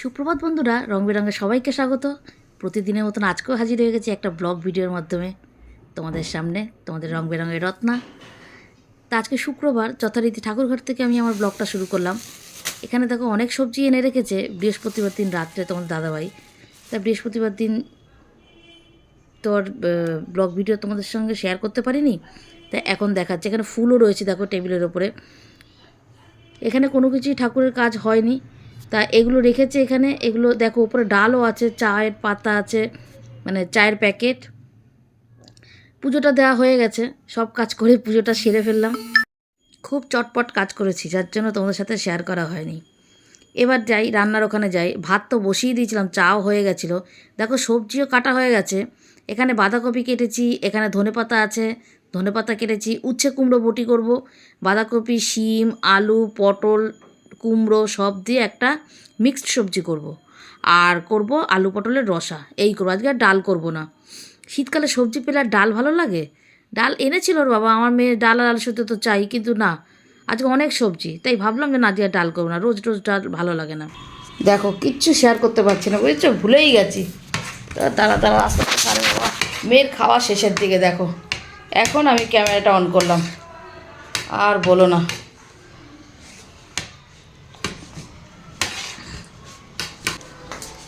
সুপ্রভাত বন্ধুরা, রং বেরঙে সবাইকে স্বাগত। প্রতিদিনের মতন আজকেও হাজির হয়ে গেছি একটা ব্লগ ভিডিওর মাধ্যমে তোমাদের সামনে, তোমাদের রং বেরঙের রত্না। তা আজকে শুক্রবার, যথারীতি ঠাকুরঘর থেকে আমি আমার ব্লগটা শুরু করলাম। এখানে দেখো অনেক সবজি এনে রেখেছে, বৃহস্পতিবার দিন রাত্রে তোমার দাদাভাই। তা বৃহস্পতিবার দিন তোর ব্লগ ভিডিও তোমাদের সঙ্গে শেয়ার করতে পারিনি। তা এখন দেখাচ্ছে, এখানে ফুলও রয়েছে দেখো টেবিলের ওপরে। এখানে কোনো কিছুই ঠাকুরের কাজ হয়নি। তা এগুলো রেখেছে এখানে। এগুলো দেখো উপরে ডালও আছে, চায়ের পাতা আছে মানে চায়ের প্যাকেট। পুজোটা দেওয়া হয়ে গেছে। সব কাজ করে পুজোটা সেরে ফেললাম। খুব চটপট কাজ করেছি, যার জন্য তোমাদের সাথে শেয়ার করা হয়নি। এবার যাই, রান্নার ওখানে যাই। ভাত তো বসিয়ে দিয়েছিলাম, চাও হয়ে গেছিল। দেখো সবজিও কাটা হয়ে গেছে। এখানে বাঁধাকপি কেটেছি, এখানে ধনেপাতা আছে ধনেপাতা কেটেছি, উচ্ছে কুমড়ো বটি করব, বাঁধাকপি, শিম, আলু, পটল কুমড়ো সব দিয়ে একটা মিক্সড সবজি করব। আর করব আলু পটলের রসা। এই করব, আজকে আর ডাল করব না। শীতকালে সবজি পেলে আর ডাল ভালো লাগে? ডাল এনেছিল ওর বাবা, আমার মেয়ে ডাল আর আলু সুতো তো চাই, কিন্তু না। আজকে অনেক সবজি, তাই ভাবলাম যে না আর ডাল করব না। রোজ রোজ ডাল ভালো লাগে না। দেখো, কিচ্ছু শেয়ার করতে পারছি না, বুঝেছ? ভুলেই গেছি। তারা তারা আস্তে আস্তে মেয়ের খাওয়া শেষের দিকে, দেখো। এখন আমি ক্যামেরাটা অন করলাম। আর বলো না।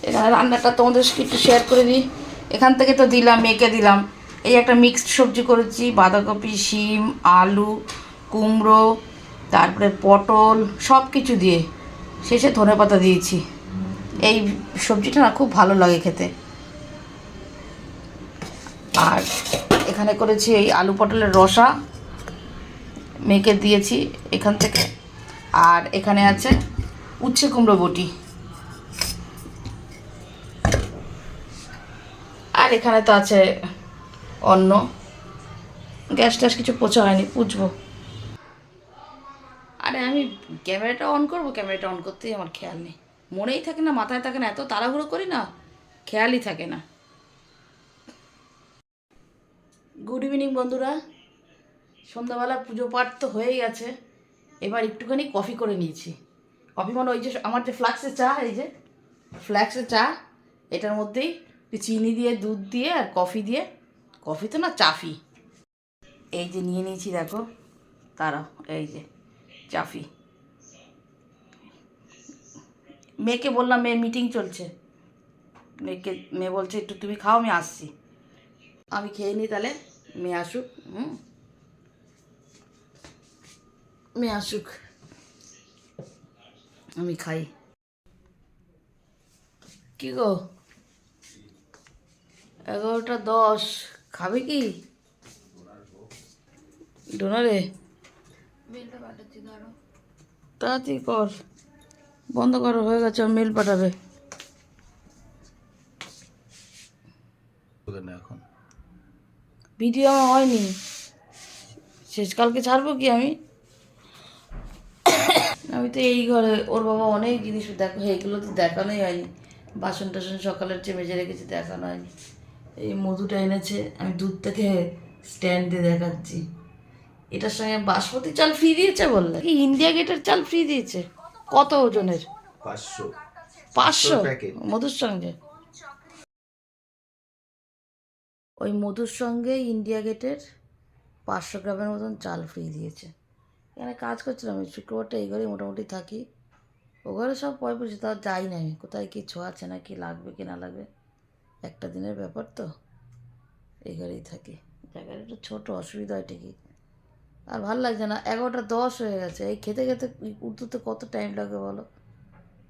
এখানে রান্নাটা তোমাদের একটু শেয়ার করে দিই। এখান থেকে তো দিলাম মেয়েকে দিলাম। এই একটা মিক্সড সবজি করেছি, বাঁধাকপি, শিম, আলু, কুমড়ো, তারপরে পটল সব কিছু দিয়ে শেষে ধনে পাতা দিয়েছি। এই সবজিটা না খুব ভালো লাগে খেতে। আর এখানে করেছি এই আলু পটলের রসা মেয়েকে দিয়েছি এখান থেকে। আর এখানে আছে উচ্ছে কুমড়ো বটি। এখানে তো আছে অন্য গ্যাস ট্যাস কিছু পোছা হয়নি পুছবো আরে আমি ক্যামেরাটা অন করব, ক্যামেরাটা অন করতেই আমার খেয়াল নেই। মনেই থাকে না, মাথায় থাকে না, এত তাড়াহুড়ো করি না, খেয়ালই থাকে না। গুড ইভিনিং বন্ধুরা। সন্ধ্যাবেলা পুজো পাঠ তো হয়েই গেছে। এবার একটুখানি কফি করে নিয়েছি। কফি মানে ওই যে আমার যে ফ্লাক্সের চা, এই যে ফ্ল্যাক্সের চা, এটার মধ্যেই চিনি দিয়ে, দুধ দিয়ে আর কফি দিয়ে। কফি তো না চাফি এই যে নিয়ে নিয়েছি, দেখো। তারা এই যে চাফি মেয়েকে বললাম মেয়ের মিটিং চলছে। মেয়েকে, মেয়ে বলছে, একটু তুমি খাও, আমি আসছি। আমি খেয়ে নিই তাহলে, মেয়ে আসুক, হুম? মেয়ে আসুক। আমি খাই। কি গো? এগারোটা দশ। খাবে কি? ডোনারে? তাড়াতাড়ি কর। বন্ধ করো হয়ে গেছে মেল পাঠাবে। এখন। ভিডিও আমার হয়নি। শেষকালকে ছাড়বো কি আমি? আমি তো এই ঘরে ওর বাবা অনেক জিনিস দেখো এইগুলো তো দেখানোই হয়নি। বাসন টাসন সকালের চেয়ে মেজে রেখেছি দেখানো হয়নি। এই মধুটা এনেছে আমি দুধ থেকে স্ট্যান্ড দিয়ে দেখাচ্ছি। এটার সঙ্গে বাসমতি চাল ফ্রি দিয়েছে বললে? কি ইন্ডিয়া গেটের চাল ফ্রি দিয়েছে। কত ওজনের? পাঁচশো। পাঁচশো? মধুর সঙ্গে। ওই মধুর সঙ্গে ইন্ডিয়া গেটের পাঁচশো গ্রামের মতন চাল ফ্রি দিয়েছে। এখানে কাজ করছিলাম আমি শুক্রবারটা এই ঘরে মোটামুটি থাকি। ও ঘরে সব পয় পয়সা তাও যাই না আমি। কোথায় কি ছোঁয়াছে না কি লাগবে কি না লাগবে। একটা দিনের ব্যাপার তো। এই ঘরেই থাকি। জায়গাটা একটু ছোটো, অসুবিধা হয় ঠিকই। আর ভালো লাগছে না, এগারোটা দশ হয়ে গেছে। এই খেতে খেতে উঠতে কত টাইম লাগবে বলো?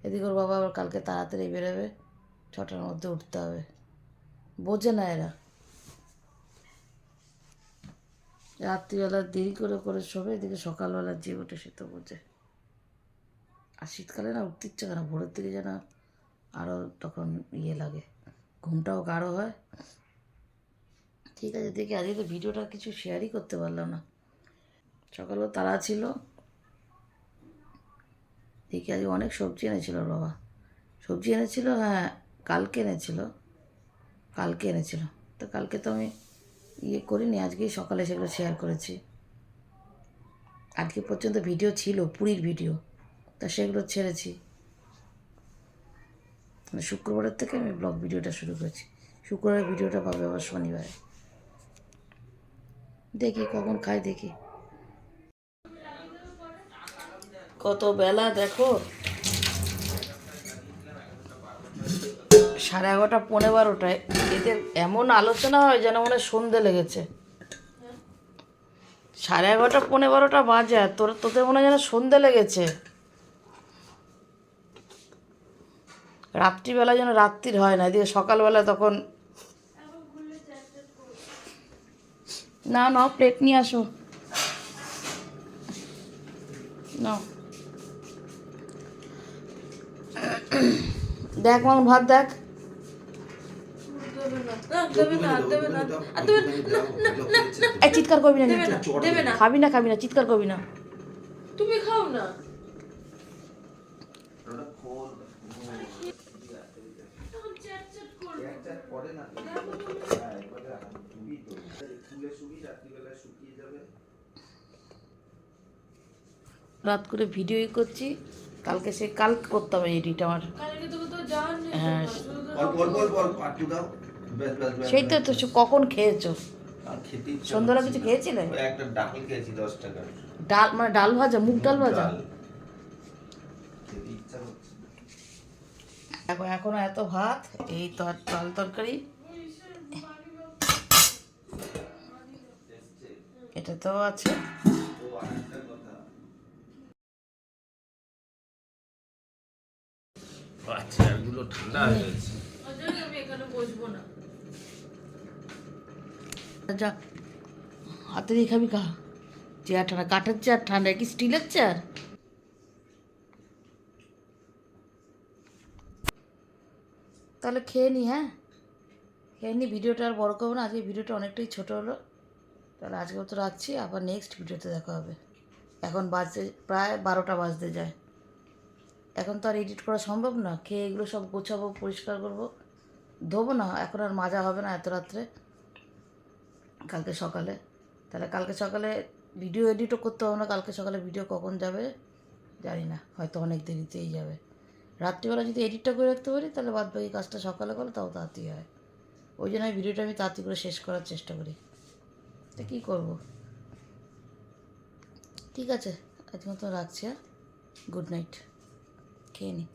এদিকে ওর বাবা আবার কালকে তাড়াতাড়ি বেরোবে, ছটার মধ্যে উঠতে হবে। বোঝে না এরা। রাত্রিবেলা দেরি করে করে শোবে, এদিকে সকালবেলা যে ওঠে সে তো বোঝে। আর শীতকালে না উঠতে ইচ্ছে করে না, ভোরের দিকে যেন আরও তখন ইয়ে লাগে। ঘুমটাও গাঢ় হয়। ঠিক আছে, দেখি আজকে তো ভিডিওটা কিছু শেয়ারই করতে পারলাম না। সকালেও তারা ছিল। দেখি আজকে অনেক সবজি এনেছিল, বাবা। সবজি এনেছিল হ্যাঁ কালকে এনেছিল। কালকে এনেছিল। তো কালকে তো আমি ইয়ে করিনি, আজকেই সকালে সেগুলো শেয়ার করেছি। আজকে পর্যন্ত ভিডিও ছিল, পুরীর ভিডিও তা সেগুলো ছেড়েছি। মানে শুক্রবারের থেকে আমি ব্লগ ভিডিওটা শুরু করেছি। শুক্রবারের ভিডিওটা পাবে আবার শনিবারে। দেখি, কখন খাই দেখি। কত বেলা, দেখো। সাড়ে এগারোটা পনেরো বারোটায়। এদের এমন আলোচনা হয় যেন মনে সন্ধে লেগেছে। সাড়ে এগারোটা পনেরো বারোটা বাজে তোর তোদের মনে হয় যেন সন্ধে লেগেছে। রাত্রিবেলা যেন রাত্রির হয় না এদিকে সকালবেলা তখন না নাও প্লেট নিয়ে আসো। নাও। দেখ মামন ভাত দেখ। চিৎকার করবি না না। খাবি না খাবি না চিৎকার করবি না। তুমি খাও না। রাত করে ভিডিওই করছি। কালকে সে কাল করতে হবে এডিট আমার হ্যাঁ। সেই তো তো সে কখন খেয়েছো? সন্ধ্যাবেলা কিছু না। খেয়েছিলে? একটা ডাল খেয়েছি দশ টাকার ডাল মানে ডাল ভাজা মুগ ডাল ভাজা। এখন এখনও এত ভাত এই তরকারি। এটা তো আছে। চেয়ারগুলো ঠান্ডা হয়ে গেছে। না যা হাতে দিয়ে খাবি খা চেয়ার ঠান্ডা কাঠের চেয়ার ঠান্ডা কি স্টিলের চেয়ার? তাহলে খেয়ে নি হ্যাঁ? খেয়ে নি ভিডিওটা আর বড় করব না আজকে ভিডিওটা অনেকটাই ছোট হলো। তাহলে আজকে তো রাখছি, আবার নেক্সট ভিডিওতে দেখা হবে। এখন বাজতে প্রায় বারোটা বাজতে যায়। এখন তো আর এডিট করা সম্ভব না, খেয়ে এগুলো সব গোছাবো, পরিষ্কার করব। ধোবো না, এখন আর মাজা হবে না এত রাত্রে। কালকে সকালে। তাহলে কালকে সকালে ভিডিও এডিটও করতে হবে না, কালকে সকালে ভিডিও কখন যাবে? জানি না, হয়তো অনেক দেরিতেই যাবে। রাত্রিবেলা যদি এডিটটা করে রাখতে পারি, তাহলে বাদ বাকি কাজটা সকালে করলে তাও তাড়াতাড়ি হয়। ওই জন্য ভিডিওটা আমি তাড়াতাড়ি করে শেষ করার চেষ্টা করি। তো কী করব? ঠিক আছে আজকে মতো রাখছি হ্যাঁ? গুড নাইট খেয়ে নিই